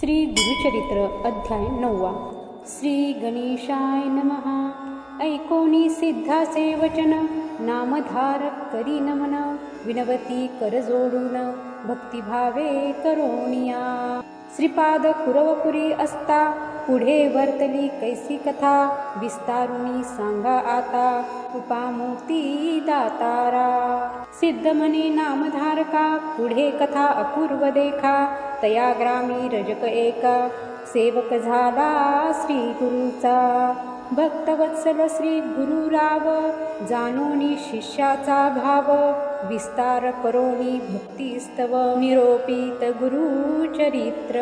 श्री गुरुचरित्र अध्याय नववा. श्री गणेशाय नमः. ऐकोनी सिद्धाचे वचन नामधारक करी नमन. विनवती कर जोडून. भक्तिभावे करोनिया. श्रीपाद कुरवपुरी असता. पुढे वर्तली कैसी कथा? विस्तारुणी सांगा आता उपामूर्ती दातारा. सिद्ध नामधारका पुढे कथा अपूर्व देखा. तया ग्रामी रजक एका सेवक झाला श्री गुरुचा भक्तवत्सल श्री गुरुराव जानोनी शिष्याचा भाव. विस्तार करोनी भक्तिस्तव निरोपित गुरुचरित्र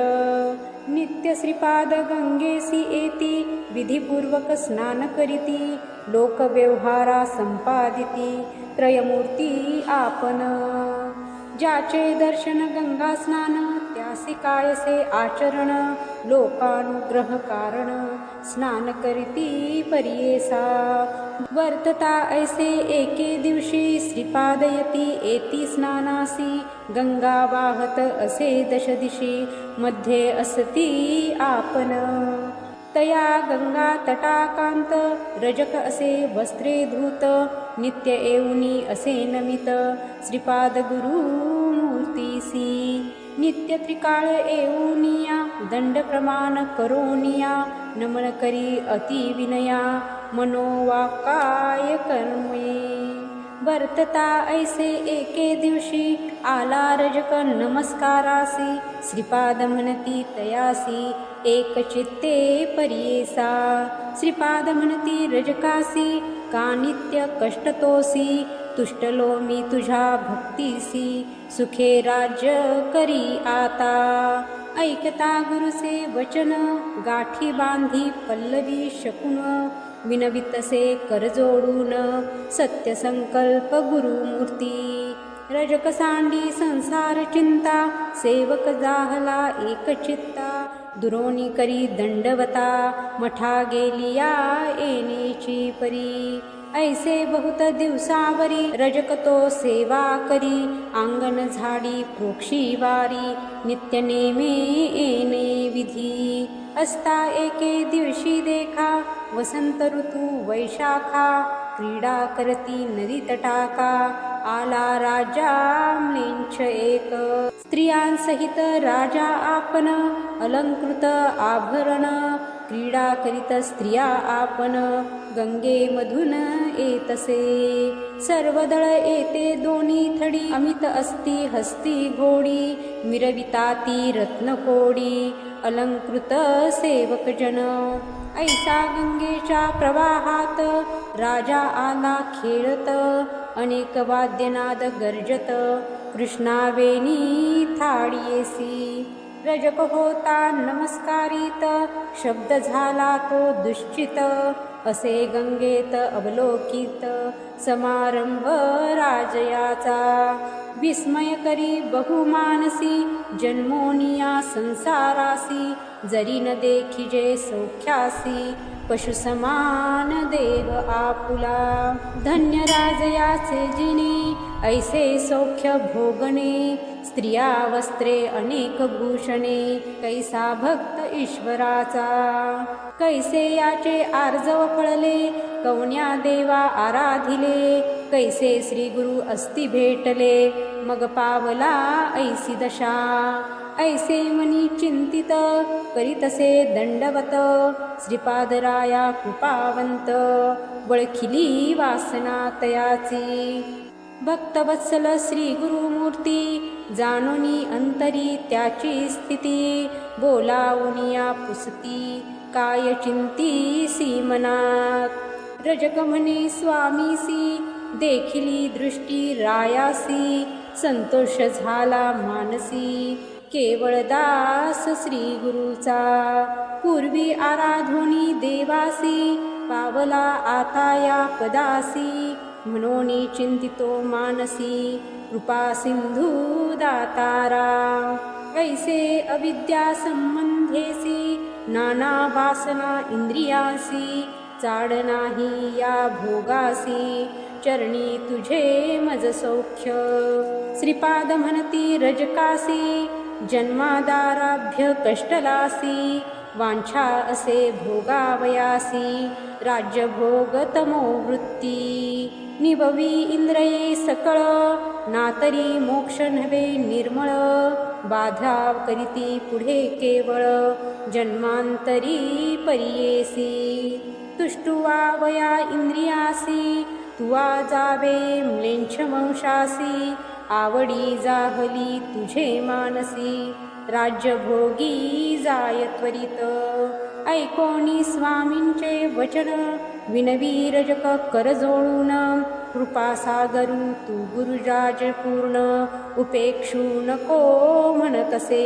नित्य श्रीपाद गंगेसी येती विधिपूर्वक स्नान करीती लोकव्यवहारा संपादिती त्रयमूर्ती आपण ज्याचे दर्शन गंगा स्नान त्यासी कायसे आचरण लोकानुग्रह कारण स्नान करीती परियेसा वर्तता ऐसे एके दिवशी श्रीपादयती एती स्नानासी गंगा वाहत असे दशदिशी मध्ये असती आपण तया गंगा तटाकांत रजक असे वस्त्रे धूत नित्य एवनी असे नमित श्रीपाद गुरु नित्य त्रिकाळ येऊनिया दंड प्रमाण करोनिया नमन करी अति विनया मनोवाकाय कर्मे वर्तता ऐसे एके दिवशी आला रजक नमस्कारासी श्रीपाद म्हणती तयासी एक चित्ते परियेसा. श्रीपाद म्हणती रजकासी का नित्य कष्टतोसी तुष्टलो मी तुझ्या भक्तीसी सुखे राज्य करी आता. ऐकता गुरुसे वचन गाठी बांधी पल्लवी शकुन. विनवितसे कर जोडून सत्य संकल्प गुरुमूर्ती रजक सांडी संसार चिंता सेवक जाहला एक चित्ता. दुरोणी करी दंडवता मठा गेलिया येण्याची परी. ऐसे बहुत दिवसावरी रजकतो सेवा करी आंगण झाडी प्रोक्षी वारी नित्य नेमे येणे विधी। असता एके दिवशी देखा वसंत ऋतू वैशाखा क्रीडा करती नदी तटाका आला राजा म्लेंछ एक। स्त्रियांसहित राजा आपण अलंकृत आभरण क्रीडा करीत स्त्रिया आपण. गंगेमधून येतसे. सर्वदळ येते दोन्ही थडी. अमित असती हस्ती घोडी. मिरविता ती रत्नकोडी अलंकृत सेवक जन. ऐसा गंगेच्या प्रवाहात राजा आला खेळत. अनेक वाद्यनाद गर्जत. कृष्णावेणी थाळीयेसी रजक होता नमस्कारित. शब्द झाला तो दुश्चित. असे गंगेत अवलोकित. समारंभ राजयाचा. विस्मय करी बहुमानसी. जन्मोनिया संसारासी. जरी न देखिजे सौख्यासी. पशुसमान देव आपुला. धन्य राजयाचे जिने. ऐसे सौख्य भोगणे स्त्रिया वस्त्रे अनेक भूषणे कैसा भक्त ईश्वराचा. कैसे याचे आर्जव फळले कवण्या देवा आराधिले कैसे श्री गुरु अस्ति भेटले मग पावला ऐसी दशा. ऐसे मनी चिंतित करीतसे दंडवत श्रीपादराया कृपावंत वळखिली वासना तयाची. भक्तवत्सल श्री गुरुमूर्ती जाणुनी अंतरी त्याची स्थिती बोलावनिया पुसती काय चिंती सी मनात? स्वामीसी देखिली दृष्टी रायासी संतोष झाला मानसी. केवळ दास श्री गुरुचा पूर्वी आराधोनी देवासी पावला आता या पदासी. म्हणून चिंतितो मानसी कृपा सिंधू दातारा ऐसे अविद्या संबंधेसी नाना वासना इंद्रियासी चाड नाही या भोगासी चरणी तुझे मज सौख्य। श्रीपाद म्हणती रजकासी जन्मादाराभ्य कष्टलासी वांछा असे भोगावयासी। राज्यभोगतमो वृत्ती। निभवी इंद्रये सकळ। नातरी मोक्ष नव्हे निर्मळ। बाधा करीती पुढे केवळ। जन्मांतरी परियेसी। तुष्टुवा वया इंद्रियासी। तुवा जावे म्लेंछ वंशासी आवडी जाहली तुझे मानसी। राज्यभोगी जाय त्वरित. ऐकोनी स्वामींचे वचन विनवी रजक कर जोळून कृपासागरू तू गुरुराज पूर्ण उपेक्षू नको म्हणतसे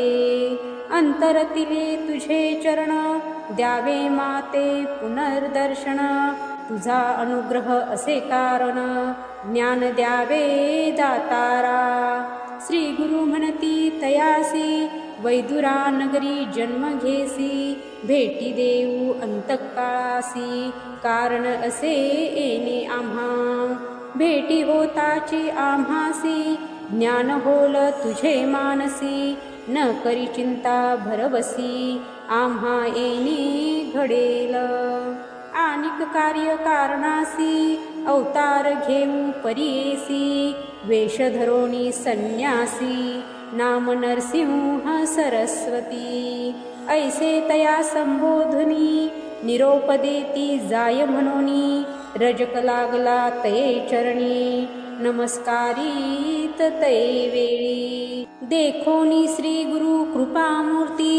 अंतरतिले तुझे चरण द्यावे माते पुनर्दर्शन. तुझा अनुग्रह असे कारण ज्ञान द्यावे दातारा. श्री गुरु म्हणती तयासी वैदुरा नगरी जन्म घेसी भेटी देऊ अंतकाळासी. कारण असे येणे आम्हा. भेटी होताची आम्हासी ज्ञान होल तुझे मानसी. न करी चिंता भरवसी आम्हा येणे घडेल. आनिक कार्य कारणासी अवतार घेऊ परियेसी. वेषधरोणी संन्यासी. नाम नरसिंह सरस्वती। ऐसे तया संबोधनी निरोप देती जाय म्हणोनी रजक लागला तये चरणी। नमस्कारीत तये वेळी। देखोनी श्री गुरु कृपामूर्ती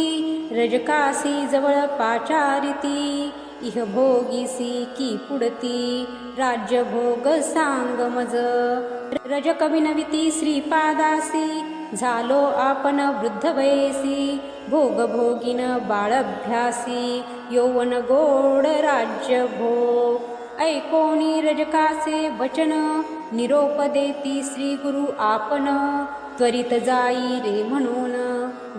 रजकासी जवळ पाचारिती। इह भोगीसी की पुडती राज्य भोग सांग मज रजकविनविती श्रीपादासी झालो आपण वृद्ध वयसी भोग भोगिन बाळभ्यासी यौवन गोड राज्य भोग ऐकोणी रजकासे वचन निरोप देती श्री गुरु आपण त्वरित जाई रे म्हणून.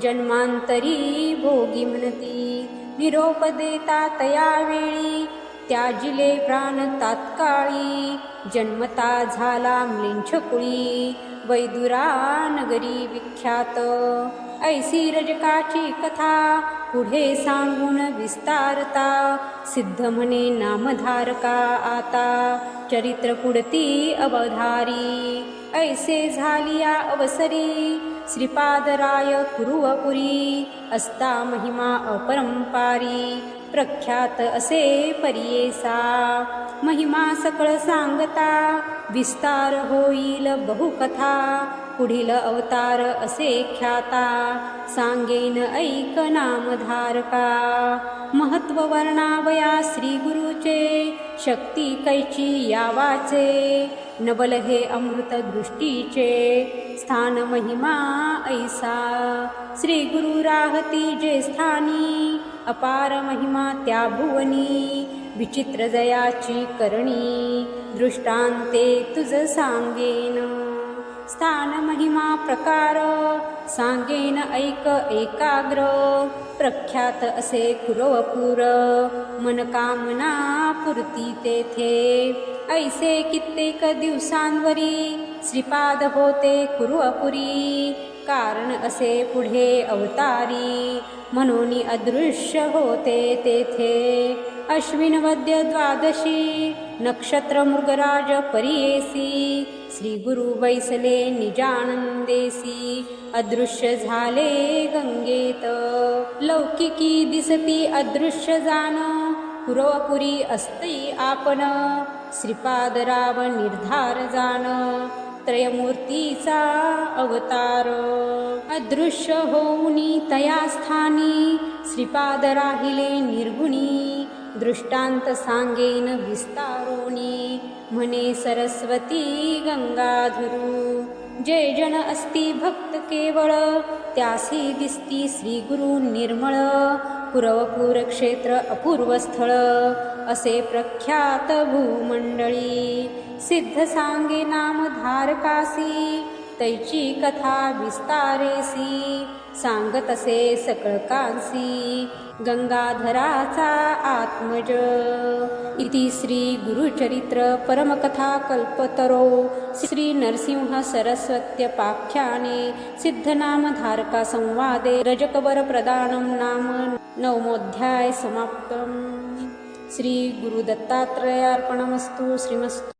जन्मांतरी भोगी म्हणती निरोप देता तया वेळी त्याजिले प्राण तात्काळी. जन्मता झाला म्लिंछकुळी वैदुरा नगरी विख्यात. ऐसी रजकाची कथा पुढे सांगून विस्तारता सिद्ध म्हणे नामधारका आता चरित्र पुढती अवधारी. ऐसे झालिया अवसरी श्रीपादराय कुरुवपुरी असता महिमा अपरंपारी. प्रख्यात असे परियेसा महिमा सकळ सांगता विस्तार होईल बहुकथा. पुढील अवतार असे ख्याता सांगेन ऐक नामधारका. महत्त्व वर्णावया श्री गुरुचे शक्ती कैची यावाचे. नबल हे अमृत दृष्टीचे स्थान महिमा ऐसा। श्री गुरु राहती जे स्थानी अपार महिमा त्या भुवनी विचित्र जयाची करणी दृष्टांते तुझ सांगेन। स्थान महिमा प्रकार ऐक एकाग्र प्रख्यात असे कुरवपूर। तेथे। ऐसे कित्येक दिवसांवरी श्रीपाद होते कुरुअपुरी कारण असे पुढे अवतारी। म्हणून अदृश्य होते तेथे। अश्विन वद्य द्वादशी नक्षत्र मृगराज परियेसी श्री गुरु निजानंदेसी अदृश्य झाले गंगेत। लौकिकी दिसती अदृश्य जाण पुरवपुरी असती आपण श्रीपादराव निर्धार जाण त्रयमूर्तीचा अवतार। अदृश्य होऊनी तया स्थानी। श्रीपाद राहिले निर्गुणी। दृष्टांत सांगेन विस्तार। म्हणे सरस्वती गंगाधरू। जे जन असती भक्त केवळ त्यासी दिसती श्री गुरु निर्मळ। पुरवपूर क्षेत्र अपूर्व स्थळ असे प्रख्यात भूमंडळी। सिद्ध सांगे नाम धारकासी तैची कथा विस्तारेसी। सांगत असे सकळ कांसी गंगाधराचा आत्मज. इति श्री गुरुचरित्र परमकथा कल्पतरो. श्री नरसिंह सरस्वत्यपाख्याने सिद्धनामधारका संवादे. रजकबर प्रदानं नाम नवमोऽध्याय समाप्तम्. श्री गुरुदत्तात्रयार्पणमस्तु. श्रीमस्तु